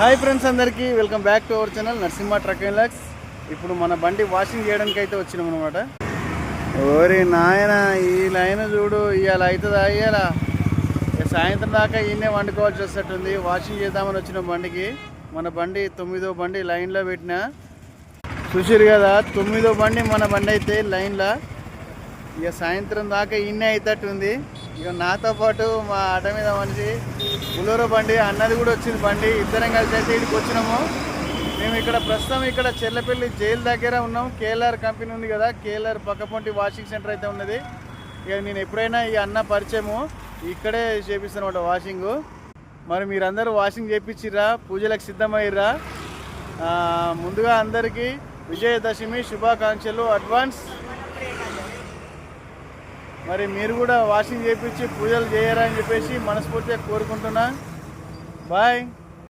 Hi friends అందరికీ welcome back to our channel Narasimha truck and Lux. ఇప్పుడు మన బండి వాషింగ్ చేయడానికి అయితే వచ్చినాం అనమాట ఓరి నాయన ఈ లైన్ చూడు ఇవాళ అవుతుందా ఇవాళ ఇక సాయంత్రం దాకా ఈయనే వండుకోవాల్సి వస్తట్టుంది వాషింగ్ చేద్దామని వచ్చిన బండికి. మన బండి తొమ్మిదో బండి లైన్లో పెట్టిన. చూసిరు కదా తొమ్మిదో బండి మన బండి అయితే లైన్లో. ఇక సాయంత్రం దాకా ఈయనే అవుతట్టుంది ఇక నాతో పాటు మా ఆట మీద మనిషి బులోరో బండి అన్నది కూడా వచ్చింది బండి. ఇద్దరం కలిసి అయితే ఇక్కడికి వచ్చినాము. మేము ఇక్కడ ప్రస్తుతం ఇక్కడ చెల్లపల్లి జైలు దగ్గర ఉన్నాం. కేఎల్ఆర్ కంపెనీ ఉంది కదా కేఎల్ఆర్ పక్కపొంటి వాషింగ్ సెంటర్ అయితే ఉన్నది. ఇక నేను ఎప్పుడైనా ఈ అన్న పరిచయము ఇక్కడే చేపిస్తానమాట వాషింగ్. మరి మీరందరూ వాషింగ్ చేయించిర్రా పూజలకు సిద్ధమయ్యరా ముందుగా అందరికీ విజయదశమి శుభాకాంక్షలు. అడ్వాన్స్ మరి మీరు కూడా వాషింగ్ చేయించి పూజలు చేయరా అని చెప్పేసి మనస్ఫూర్తిగా కోరుకుంటున్నా. బాయ్